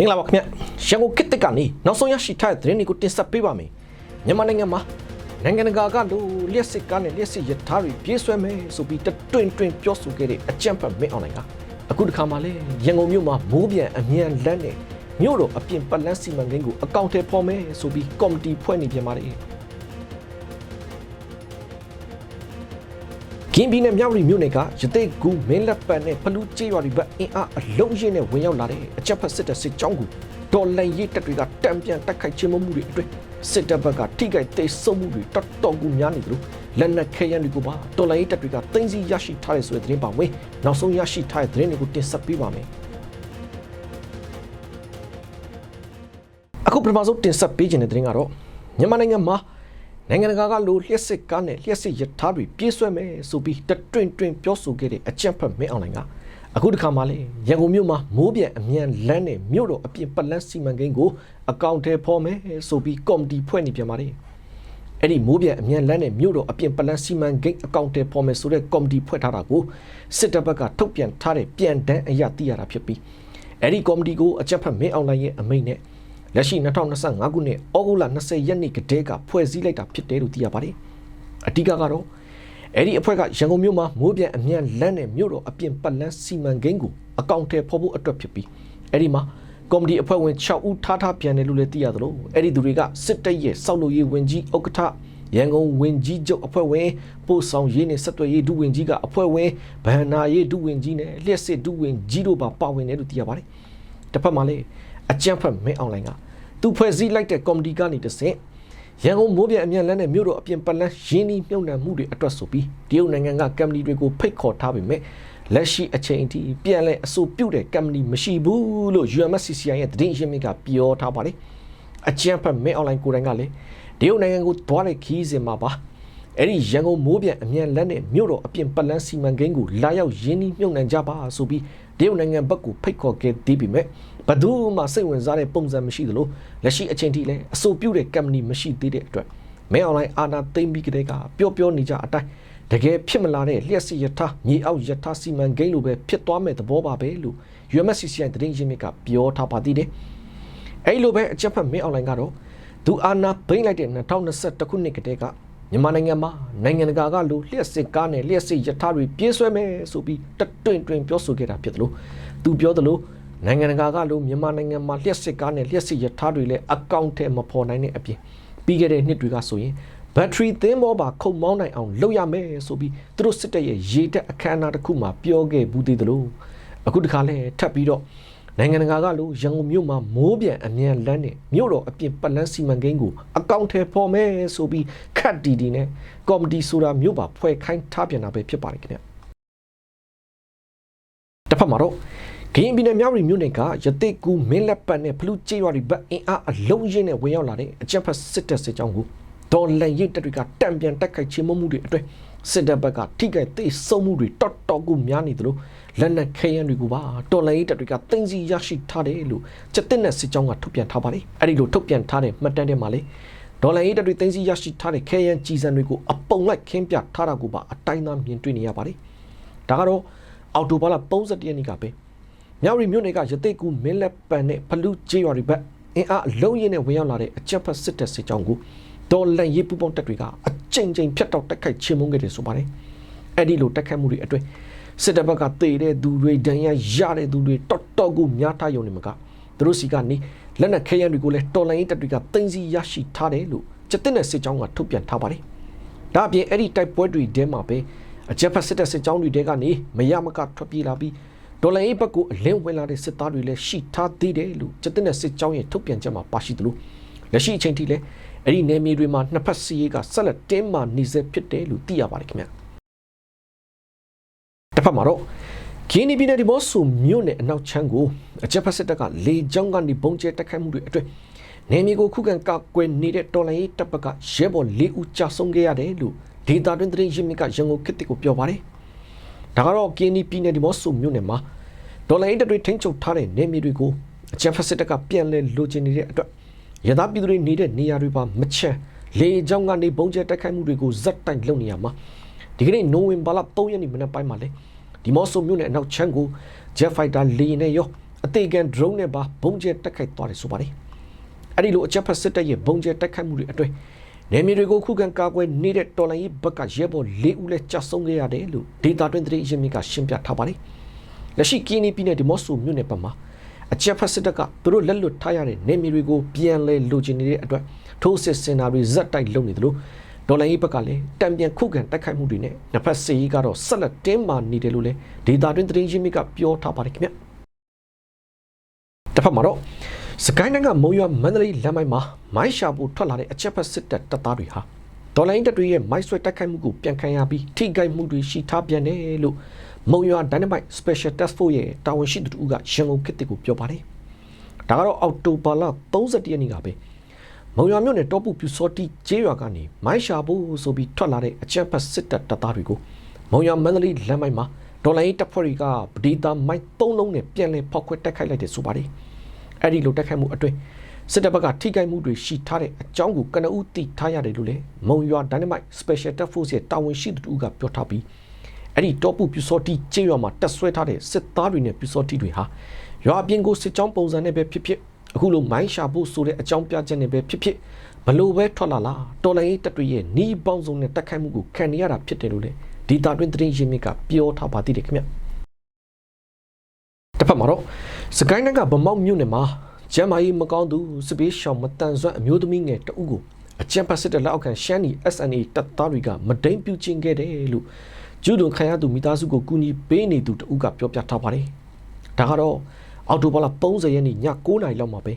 မင်္ဂလာပါခင်ဗျရန်ကုန်ခေတ်တက်ကနေနောက်ဆုံးရရှိထားတဲ့သတင်းတွေကိုတင်ဆက်ပေးပါမယ်မြန်မာနိုင်ငံမှာနိုင်ငံတကာကလို့လျှက်စစ်ကားနဲ့လျှက်စစ်ရထားတွေပြေးဆွဲမယ်ဆိုပြီးတတွင်တွင်ပြောဆိုခဲ့တဲ့အကြံဖတ်မင်းအွန်လိုင်းကအခုတစ်ခါမှလည်းရန်ကုန်မြို့မှာမိုးပြန်အမြန်လန်းနဲ့မြို့တော်အပြင်ပတ်လန်းစီမံကိန်းကိုအကောင့်ထဲပေါ်မယ်ဆိုပြီးကော်မတီဖွဲ့နေပြန်ပါတယ် ကင်းပြည်နယ်မြောက်ရီမြို့နယ်ကရသိတ်ကူမင်းလက်ပံနဲ့ဖလူးကျေးရွာတွေဘက်အင်အားအလုံးရင်းနဲ့ဝင်ရောက်လာတဲ့အကြက်ဖက်စစ်တပ်စစ်ကြောင်းကိုဒေါ်လန်ရေးတပ်တွေကတံပြန်တိုက်ခိုက်ခြင်းမမှုတွေအတွင်းစစ်တပ်ဘက်ကထိခိုက်သိမ်းဆုပ်မှုတွေတော်တော်ကူများနေသလိုလက်နက်ခဲယမ်းတွေကိုပါဒေါ်လန်ရေးတပ်တွေကသိမ်းဆည်းရရှိထားတဲ့ဆိုတဲ့သတင်းပါဝင်နောက်ဆုံးရရှိထားတဲ့သတင်းတွေကိုတင်ဆက်ပေးပါမယ်အခုပထမဆုံးတင်ဆက်ပေးခြင်းတဲ့သတင်းကတော့မြန်မာနိုင်ငံမှာ နိုင်ငံတကာကလိုလျှက်စစ်ကားနဲ့လျှက်စစ်ရထားတွေပြေးဆွဲမယ်ဆိုပြီးတတွင်တွင်ပြောဆိုခဲ့တဲ့အကြံဖက်မင်းအွန်လိုင်းကအခုတစ်ခါမှလည်းရန်ကုန်မြို့မှာမိုးပြန်အမြန်လန်းနဲ့မြို့တော်အပြင်ပတ်လန်းစီမံကိန်းကိုအကောင့်ထဲပေါ်မယ်ဆိုပြီးကော်မတီဖွဲ့နေပြန်ပါတယ်အဲ့ဒီမိုးပြန်အမြန်လန်းနဲ့မြို့တော်အပြင်ပတ်လန်းစီမံကိန်းအကောင့်ထဲပေါ်မယ်ဆိုတဲ့ကော်မတီဖွဲ့ထားတာကိုစစ်တပ်ဘက်ကထုတ်ပြန်ထားတဲ့ပြန်တန်းအရာသိရတာဖြစ်ပြီးအဲ့ဒီကော်မတီကိုအကြံဖက်မင်းအွန်လိုင်းရဲ့အမိန့်နဲ့ လက်ရှိ2025ခုနှစ်ဩဂုတ်လ20ရက်နေ့ကတည်းကဖွဲ့စည်းလိုက်တာဖြစ်တယ်လို့သိရပါတယ်။အဓိကကတော့အဲ့ဒီအဖွဲ့ကရန်ကုန်မြို့မှာမိုးပြန်အမြန်လမ်းနဲ့မြို့တော်အပြင်ပတ်လန်းစီမံကိန်းကိုအကောင့်ထဲဖော်ဖို့အတွက်ဖြစ်ပြီးအဲ့ဒီမှာကော်မတီအဖွဲ့ဝင်6ဦးထားထားပြန်တယ်လို့လည်းသိရသလိုအဲ့ဒီသူတွေကစစ်တပ်ရဲ့စောက်လို့ရေးဝင်ကြီးဥက္ကဋ္ဌရန်ကုန်ဝင်ကြီးချုပ်အဖွဲ့ဝင်ပို့ဆောင်ရေးနဲ့ဆက်သွယ်ရေးဒုဝင်ကြီးကအဖွဲ့ဝင်ဗန္နာရေးဒုဝင်ကြီးနဲ့လျှက်စစ်ဒုဝင်ကြီးတို့ပါပါဝင်တယ်လို့သိရပါတယ်။တစ်ဖက်မှာလည်း အကြံဖက်မင်းအွန်လိုင်းကသူဖွဲ့စည်းလိုက်တဲ့ကော်မတီကနေတဆင့်ရန်ကုန်မိုးပြန်အမြန်လန်းနဲ့မြို့တော်အပြင်ပတ်လန်းရင်းနှီးမြုပ်နှံမှုတွေအတွက်ဆိုပြီးတရုတ်နိုင်ငံကကမ္ပဏီတွေကိုဖိတ်ခေါ်ထားပေမဲ့လက်ရှိအချိန်အထိပြန်လဲအဆိုပြုတ်တဲ့ကမ္ပဏီမရှိဘူးလို့ UMSCCI ရဲ့သတင်းရင်းမြစ်ကပြောထားပါတယ်အကြံဖက်မင်းအွန်လိုင်းကိုယ်တိုင်ကလည်းတရုတ်နိုင်ငံကိုသွားတဲ့ခီးစဉ်မှာပါ အဲ့ဒီရန်ကုန်မိုးပြန်အမြန်လန်းနဲ့မြို့တော်အပြင်ပတ်လန်းစီမံကိန်းကိုလာရောက်ရင်းနှီးမြုပ်နှံကြပါဆိုပြီးတရုတ်နိုင်ငံဘက်ကိုဖိတ်ခေါ်ခဲ့သေးပေမဲ့ဘယ်သူမှစိတ်ဝင်စားတဲ့ပုံစံမရှိသလိုလက်ရှိအချိန်ထိလည်းအဆိုပြုတဲ့ကမ္ပဏီမရှိသေးတဲ့အတွက်မဲအွန်လိုင်းအာနာသိမ့်ပြီးကတည်းကပျော့ပျော့နေကြအတိုင်းတကယ်ဖြစ်မလာတဲ့လျှက်စီယထာမြေအောက်ယထာစီမံကိန်းလိုပဲဖြစ်သွားမဲ့သဘောပါပဲလို့ UMSCCI သတင်းရင်းမြစ်ကပြောထားပါသေးတယ်။အဲဒီလိုပဲအချက်ဖက်မဲအွန်လိုင်းကတော့သူအာနာသိမ့်လိုက်တဲ့2021ခုနှစ်ကတည်းက မြန်မာနိုင်ငံမှာနိုင်ငံတကာကလိုလျှက်စစ်ကားနဲ့လျှက်စစ်ယထာတွေပြေးဆွဲမယ်ဆိုပြီးတတွင်တွင်ပြောဆိုခဲ့တာဖြစ်တယ်လို့သူပြောတယ်လို့နိုင်ငံတကာကလို့မြန်မာနိုင်ငံမှာလျှက်စစ်ကားနဲ့လျှက်စစ်ရထားတွေလည်းအကောင့်ထဲမဖော်နိုင်တဲ့အပြင်ပြီးခဲ့တဲ့နှစ်တွေကဆိုရင်ဘက်ထရီသင်းဘောပါခုံမောင်းနိုင်အောင်လုပ်ရမယ်ဆိုပြီးသူတို့စစ်တပ်ရဲ့ရေတပ်အခမ်းအနားတစ်ခုမှာပြောခဲ့ဘူးသေးတယ်လို့အခုတခါလဲထပ်ပြီးတော့ နိုင်ငံတကာကလို့ရန်ကုန်မြို့မှာမိုးပြန်အမြန်လန်းနဲ့မြို့တော်အပြင်ပတ်လန်းစီမံကိန်းကိုအကောင့်ထဲဖော်မယ်ဆိုပြီးခတ်တီတီနဲ့ကော်မတီဆိုတာမြို့ပါဖွဲ့ခိုင်းထားပြန်တာပဲဖြစ်ပါတယ်ခင်ဗျတစ်ဖက်မှာတော့ဂိမ်းပြည်နယ်မြောက်ရီမြို့နယ်ကရတိတ်ကူမင်းလက်ပတ်နဲ့ဖလူးကျေးရွာတွေဘက်အင်အားအလုံးရင်းနဲ့ဝင်ရောက်လာတဲ့အကြက်ဖက်စစ်တပ်စစ်ကြောင်းကိုဒေါ်လန်ရိတ်တပ်တွေကတံပြန်တက်ခိုက်ခြင်းမှုတွေအတွင်းစစ်တပ်ဘက်ကထိခိုက်သိဆုံးမှုတွေတော်တော်ကိုများနေသလို လက်နက်ခဲယမ်းတွေကိုပါတော်လန်ရိတ်တပ်တွေကတင်စီရရှိထားတယ်လို့စက်တက်နဲ့စစ်ကြောင်းကထုတ်ပြန်ထားပါတယ်အဲ့ဒီလိုထုတ်ပြန်ထားတဲ့မှတ်တမ်းထဲမှာလေဒေါ်လာရေးတပ်တွေတင်စီရရှိထားတဲ့ခဲယမ်းကြီးစံတွေကိုအပုံလိုက်ခင်းပြထားတာကိုပါအတိုင်းသားမြင်တွေ့နေရပါတယ်ဒါကတော့အော်တိုဘာလ31ရက်နေ့ကပဲမြောက်ရီမြို့နယ်ကရသိတ်ကူမင်းလက်ပန်နဲ့ဖလူးကျေးရွာတွေဘက်အင်အားအလုံးရင်းနဲ့ဝင်ရောက်လာတဲ့အကြက်ဖက်စစ်တပ်စစ်ကြောင်းကိုဒေါ်လန်ရေးပူပေါင်းတပ်တွေကအကြိမ်ကြိမ်ဖြတ်တောက်တိုက်ခိုက်ချေမှုန်းခဲ့တယ်ဆိုပါတယ်အဲ့ဒီလိုတိုက်ခိုက်မှုတွေအတွင်း စစ်တပ်ဘက်ကတေတဲ့သူတွေဒဏ်ရာရတဲ့သူတွေတော်တော်ကိုများထားရုံနဲ့မကသူတို့စီကနေလက်နက်ခဲယမ်းတွေကိုလည်းတော်လန်ရေးတပ်တွေကတင်စီရရှိထားတယ်လို့စက်တင်တဲ့စစ်ကြောင်းကထုတ်ပြန်ထားပါတယ်ဒါအပြင်အဲ့ဒီတိုက်ပွဲတွေထဲမှာပဲအကြက်ဖက်စစ်တပ်စစ်ကြောင်းတွေတဲကနေမရမကထွက်ပြေးလာပြီးဒေါ်လာအိတ်ဘက်ကိုအလင်းဝင်လာတဲ့စစ်သားတွေလည်းရှိထားသေးတယ်လို့စက်တင်တဲ့စစ်ကြောင်းရဲ့ထုတ်ပြန်ချက်မှာပါရှိသလိုလက်ရှိအချိန်ထိလည်းအဲ့ဒီနယ်မြေတွေမှာနှစ်ဖက်စီးရေးကဆက်လက်တင်းမာနေစေဖြစ်တယ်လို့သိရပါတယ်ခင်ဗျ တစ်ဖက်မှာတော့ကင်းနီပြည်နယ်ဒီမော့ဆူမြို့နယ်အနောက်ချမ်းကိုအကြက်ဖက်စစ်တပ်ကလေကြောင်းကနေပုံကျဲတက်ခိုက်မှုတွေအတွင်းနယ်မြေကိုခုခံကာကွယ်နေတဲ့တော်လိုင်းရေးတပ်ဘက်ကရဲဘော်၄ဦးကြာဆုံးခဲ့ရတယ်လို့ဒေတာတွင်သတင်းရင်းမြစ်ကရန်ကုန်ခေတ်တစ်ကိုပြောပါတယ်ဒါကတော့ကင်းနီပြည်နယ်ဒီမော့ဆူမြို့နယ်မှာဒေါ်လာရေးတပ်တွေထိန်းချုပ်ထားတဲ့နယ်မြေတွေကိုအကြမ်းဖက်စစ်တပ်ကပြန်လည်လိုချင်နေတဲ့အတွက်ရသပြည်သူတွေနေတဲ့နေရာတွေပါမချမ်းလေကြောင်းကနေဘုံကျဲတိုက်ခိုက်မှုတွေကိုဇက်တိုင်လုပ်နေရမှာဒီကနေ့နိုဝင်ဘာလ3ရက်နေ့မနက်ပိုင်းမှာလေ ဒီမော့ဆိုမြို့နယ်အနောက်ချမ်းကို Jet Fighter လေယာဉ်နဲ့ရောအသေးခံ drone နဲ့ပါဘုံကျဲတက်ခိုက်သွားတယ်ဆိုပါတယ်အဲ့ဒီလိုအကြမ်းဖက်စစ်တပ်ရဲ့ဘုံကျဲတက်ခိုက်မှုတွေအတွင်းနေမြေတွေကိုခုခံကာကွယ်နေတဲ့တော်လိုင်းရေးဘက်ကရဲဘော်၄ဦးလည်းကြာဆုံးခဲ့ရတယ်လို့ဒေတာတွင်သတင်းရင်းမြစ်ကရှင်းပြထားပါတယ်လက်ရှိကင်းနီပြည်နယ်ဒီမော့ဆိုမြို့နယ်ဘက်မှာအကြမ်းဖက်စစ်တပ်ကသူတို့လက်လွတ်ထားရတဲ့နေမြေတွေကိုပြန်လဲလိုချင်နေတဲ့အတွက်ထိုးစစ်စင်တာတွေဇက်တိုက်လုပ်နေတယ်လို့ ဒေါ်လာရေးဘက်ကလည်းတံပြန်ခုခံတိုက်ခိုက်မှုတွေနဲ့နှစ်ဖက်စစ်ရေးကတော့ဆက်လက်တင်းမာနေတယ်လို့လည်းဒေတာတွင်သတင်းရင်းမြစ်ကပြောထားပါတယ်ခင်ဗျတစ်ဖက်မှာတော့စကိုင်းနိုင်ငံမုံရွာမန္တလေးလမ်းပိုင်းမှာမိုင်းရှာဖို့ထွက်လာတဲ့အချက်ဖက်စစ်တပ်တပ်သားတွေဟာဒေါ်လာရင်းတပ်တွေရဲ့မိုင်းဆွဲတိုက်ခိုက်မှုကိုပြန်ခံရပြီးထိခိုက်မှုတွေရှိထားပြန်တယ်လို့မုံရွာ Dynamite Special Task Force ရဲ့တာဝန်ရှိသူတို့ကရန်ကုန်ခေတ်တစ်ကိုပြောပါတယ်။ဒါကတော့အောက်တိုဘာလ31ရက်နေ့ကပဲ မုံရွာမြို့နယ်တောပူပြူစောတီကျေးရွာကနေမိုင်းရှာဖို့ဆိုပြီးထွက်လာတဲ့အချက်ဖက်စစ်တပ်တပ်သားတွေကိုမုံရွာမန္တလေးလမ်းပိုင်းမှာဒေါ်လာရင်းတပ်ဖွဲ့တွေကပဒေတာမိုင်း၃လုံးနဲ့ပြန်လည်ဖောက်ခွဲတိုက်ခိုက်လိုက်တယ်ဆိုပါတယ်။အဲ့ဒီလိုတိုက်ခိုက်မှုအတွင်းစစ်တပ်ဘက်ကထိခိုက်မှုတွေရှိထားတဲ့အကြောင်းကိုကနဦးသိထားရတယ်လို့လည်းမုံရွာ Dynamite Special Task Force ရဲ့တာဝန်ရှိသူတို့ကပြောထားပြီးအဲ့ဒီတောပူပြူစောတီကျေးရွာမှာတက်ဆွဲထားတဲ့စစ်သားတွေနဲ့ပြူစောတီတွေဟာရွာအပြင်ကိုစစ်ကြောင်းပုံစံနဲ့ပဲဖြစ်ဖြစ် အခုလိုမိုင်းရှာဖို့ဆိုတဲ့အကြောင်းပြချက်နဲ့ပဲဖြစ်ဖြစ်ဘလို့ပဲထွက်လာလာတော်လိုင်းရေးတပ်တွေရဲ့နီးပေါင်းစုံနဲ့တက်ခိုက်မှုကိုခံနေရတာဖြစ်တယ်လို့လည်းဒီတာတွင်သတင်းရင်းမြစ်ကပြောထားပါသေးတယ်ခင်ဗျတစ်ဖက်မှာတော့စကိုင်းနိုင်ငံဗမောက်မြို့နယ်မှာကျမ်းမာရေးမကောင်းသူစပေးရှောင်မတန်ဆွမ်းအမျိုးသမီးငယ်တအုပ်ကိုအကြံပတ်စစ်တဲ့လက်အောက်ခံရှမ်းနီ SNA တပ်သားတွေကမဒိန်ပြုချင်းခဲ့တယ်လို့ကျူးလွန်ခံရသူမိသားစုကိုကူညီပေးနေသူတအုပ်ကပြောပြထားပါတယ်။ဒါကတော့ အော်တိုဘာလ30ရက်နေ့ည9:00နာရီလောက်မှာပဲ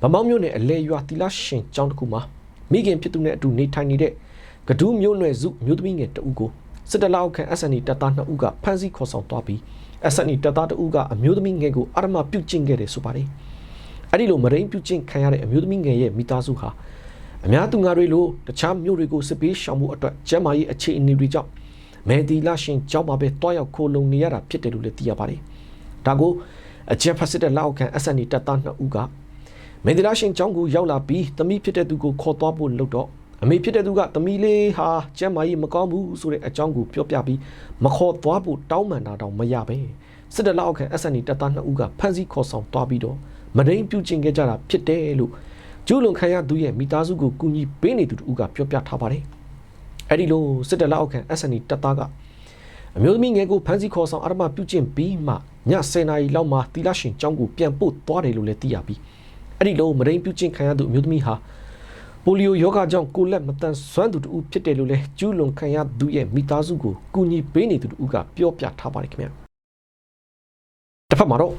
ဗမောက်မြို့နယ်အလဲရွာတီလာရှင်ကျောင်းတစ်ခုမှာမိခင်ဖြစ်သူနဲ့အတူနေထိုင်နေတဲ့ကဒူးမျိုးနွယ်စုမျိုးသမီးငယ်တအုပ်ကိုစစ်တလောက်ခံ SNA တပ်သား2ဦးကဖမ်းဆီးခေါ်ဆောင်သွားပြီး SNA တပ်သား2ဦးကအမျိုးသမီးငယ်ကိုအာရမပြုတ်ကျင့်ခဲ့တယ်ဆိုပါတယ်။အဲ့ဒီလိုမရိန်ပြုတ်ကျင့်ခံရတဲ့အမျိုးသမီးငယ်ရဲ့မိသားစုဟာအများသူငါတွေလိုတခြားမျိုးတွေကိုစစ်ပေးရှောင်မှုအတွက်ကျမ်းမာရေးအခြေအနေတွေကြောင့်မဲဒီလာရှင်ကျောင်းမှာပဲတွားရောက်ခိုးလုံနေရတာဖြစ်တယ်လို့လည်းသိရပါတယ်။ဒါကို အကြက်ဖက်စစ်တဲ့လောက်ခံ SNA တပ်သား2ဦးကမဲဒီလာရှင်ကျောင်းကိုရောက်လာပြီးသမီးဖြစ်တဲ့သူကိုခေါ်သွားဖို့လုပ်တော့အမေဖြစ်တဲ့သူကသမီးလေးဟာကျမ်းမာရေးမကောင်းဘူးဆိုတဲ့အကြောင်းကိုပြောပြပြီးမခေါ်သွားဖို့တောင်းပန်တာတောင်မရပဲစစ်တပ်လက်အောက်ခံ SND တပ်သား2ဦးကဖမ်းဆီးခေါ်ဆောင်သွားပြီးတော့မဒိန်ပြုကျင်ခဲ့ကြတာဖြစ်တယ်လို့ကျူးလွန်ခံရသူရဲ့မိသားစုကိုကူညီပေးနေသူတို့ကပြောပြထားပါတယ်အဲ့ဒီလိုစစ်တပ်လက်အောက်ခံ SND တပ်သားက အမျိုးသမီးငယ်ကိုဖမ်းဆီးခေါ်ဆောင်အရမပြုကျင့်ပြီးမှည10နာရီလောက်မှာတီလာရှင်ကျောင်းကိုပြန်ပို့သွားတယ်လို့လည်းသိရပြီးအဲ့ဒီလိုမဒိန်ပြုကျင့်ခံရသူအမျိုးသမီးဟာပိုလီယိုယောဂကြောင့်ကိုလက်မတန်ဆွမ်းသူတူဖြစ်တယ်လို့လည်းကျူးလွန်ခံရသူရဲ့မိသားစုကိုကူညီပေးနေသူတူကပြောပြထားပါတယ်ခင်ဗျာတစ်ဖက်မှာတော့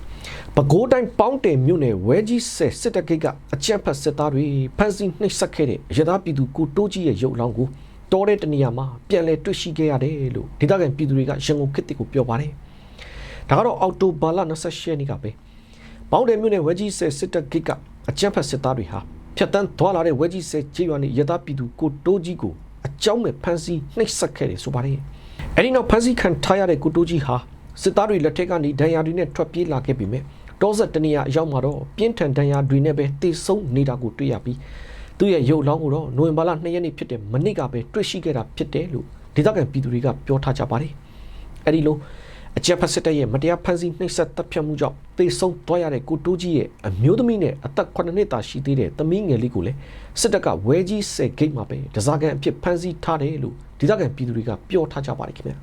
ပဲခူးတိုင်းပေါင်းတယ်မြို့နယ်ဝဲကြီးဆယ်စစ်တပ်ဂိတ်ကအကြမ်းဖက်စစ်သားတွေဖမ်းဆီးနှိပ်စက်ခဲ့တဲ့ရသားပြည်သူကိုတိုးကြီးရဲ့ရုပ်လောင်းကို တော်တဲ့တနေရာမှာပြန်လည်တွေ့ရှိခဲ့ရတယ်လို့ဒေသခံပြည်သူတွေကရန်ကုန်ခေတ်ကိုပြောပါတယ်ဒါကတော့အော်တိုဘာလ28ရက်နေ့ကပဲပေါင်းတယ်မြို့နယ်ဝဲကြီးဆယ်စစ်တပ်ဂိတ်ကအကြမ်းဖက်စစ်သားတွေဟာဖြတ်တန်းသွားလာတဲ့ဝဲကြီးဆဲကျေးရွာနေရသားပြည်သူကိုတိုးကြီးကိုအကြောင်းမဲ့ဖမ်းဆီးနှိပ်စက်ခဲ့တယ်ဆိုပါတယ်။အဲဒီနောက်ဖမ်းဆီးခံထားရတဲ့ကိုတိုးကြီးဟာစစ်သားတွေလက်ထက်ကနေဒဏ်ရာတွေနဲ့ထွက်ပြေးလာခဲ့ပြီမဲ့တောဆက်တနေရအရောက်မှာတော့ပြင်းထန်ဒဏ်ရာတွေနဲ့ပဲတေဆုံးနေတာကိုတွေ့ရပြီး သူ့ရဲ့ရုပ်လောင်းကိုတော့နိုဝင်ဘာလ2ရက်နေ့ဖြစ်တဲ့မနေ့ကပဲတွေ့ရှိခဲ့တာဖြစ်တယ်လို့ဒေသခံပြည်သူတွေကပြောထားကြပါတယ်။အဲဒီလိုအကြက်ဖက်စစ်တပ်ရဲ့မတရားဖမ်းဆီးနှိပ်စက်တပ်ဖြတ်မှုကြောင့်သေဆုံးသွားရတဲ့ကိုတိုးကြီးရဲ့အမျိုးသမီးနဲ့အသက်9နှစ်သာရှိသေးတဲ့သမီးငယ်လေးကိုလည်းစစ်တပ်ကဝဲကြီးဆယ်ဂိတ်မှာပဲဒဇာကန်အဖြစ်ဖမ်းဆီးထားတယ်လို့ဒေသခံပြည်သူတွေကပြောထားကြပါတယ်ခင်ဗျာ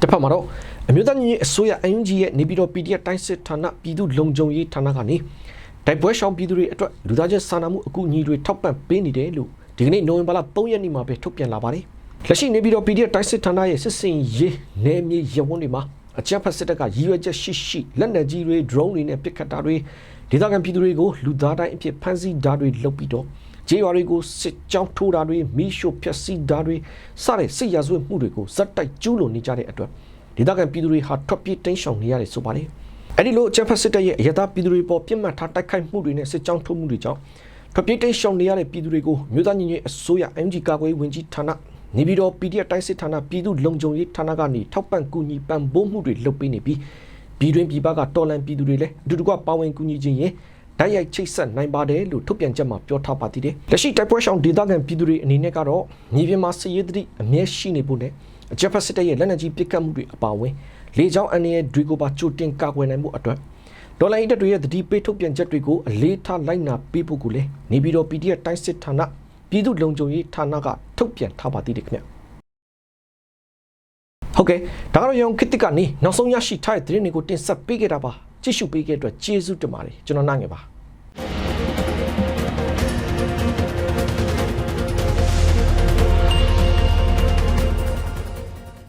တစ်ဖက်မှာတော့အမျိုးသားညီအစိုးရ NUG ရဲ့နေပြည်တော် PDF တိုင်းစစ်ဌာနပြည်သူလုံခြုံရေးဌာနကနေ တိုက်ပွဲရှောင်ပြည်သူတွေအတွက်လူသားချင်းစာနာမှုအကူအညီတွေထောက်ပံ့ပေးနေတယ်လို့ဒီကနေ့နိုဝင်ဘာလ3ရက်နေ့မှာပဲထုတ်ပြန်လာပါတယ်လက်ရှိနေပြည်တော် PDF တိုင်းစစ်ဌာနရဲ့စစ်စင်ရေးနယ်မြေရဝန်းတွေမှာအကြမ်းဖက်စစ်တပ်ကရည်ရွယ်ချက်ရှိရှိလက်နက်ကြီးတွေ drone တွေနဲ့ပစ်ခတ်တာတွေဒေသခံပြည်သူတွေကိုလူသားတိုင်းအဖြစ်ဖမ်းဆီးတာတွေလုပ်ပြီးတော့ဂျေးရွာတွေကိုစစ်ကြောင်းထိုးတာတွေမီးရှို့ဖျက်ဆီးတာတွေစတဲ့စစ်ရာဇဝတ်မှုတွေကိုဇက်တိုက်ကျူးလွန်နေကြတဲ့အတွက်ဒေသခံပြည်သူတွေဟာထွက်ပြေးတိမ်းရှောင်နေရတယ်ဆိုပါတယ် အဲ့ဒီလိုအကြမ်းဖက်စစ်တပ်ရဲ့အရသာပြည်သူတွေပေါ်ပြစ်မှတ်ထားတိုက်ခိုက်မှုတွေနဲ့စစ်ကြောင်းထိုးမှုတွေကြောင့်ထွက်ပြေးတိမ်းရှောင်နေရတဲ့ပြည်သူတွေကိုမြို့သားညီညွတ်အစိုးရ MG ကာကွယ်ဝင်ကြီးဌာနနေပြည်တော် PDF တိုင်းစစ်ဌာနပြည်သူလုံခြုံရေးဌာနကနေထောက်ပံ့ကူညီပံ့ပိုးမှုတွေလုပ်ပေးနေပြီးပြည်တွင်းပြည်ပကတော်လန်ပြည်သူတွေလည်းအတူတကွပါဝင်ကူညီခြင်းရင်ဓာတ်ရိုက်ချိတ်ဆက်နိုင်ပါတယ်လို့ထုတ်ပြန်ချက်မှာပြောထားပါသေးတယ်။လက်ရှိတိုက်ပွဲရှောင်ဒေသခံပြည်သူတွေအနေနဲ့ကတော့မြေပြင်မှာစစ်ရေးသတိအမြဲရှိနေဖို့နဲ့အကြက်ဖက်စစ်တပ်ရဲ့လက်နက်ကြီးပစ်ခတ်မှုတွေအပါအဝင် လေကြောင်းအန္တရာယ်တွေကိုပါကြိုတင်ကာကွယ်နိုင်မှုအတွက်ဒေါ်လာအင်တက်တွေရဲ့တတိပေးထုတ်ပြန်ချက်တွေကိုအလေးထားလိုက်နာပေးဖို့ကိုလည်းနေပြည်တော် PDF တိုင်းစစ်ဌာနပြည်သူ့လုံခြုံရေးဌာနကထုတ်ပြန်ထားပါသေးတယ်ခင်ဗျဟုတ်ကဲ့ဒါကတော့ရောင်ခစ်တစ်ကနေနောက်ဆုံးရရှိထားတဲ့သတင်းတွေကိုတင်ဆက်ပေးခဲ့တာပါကြည့်ရှုပေးခဲ့တဲ့အတွက်ကျေးဇူးတင်ပါတယ်ကျွန်တော်နိုင်ငယ်ပါ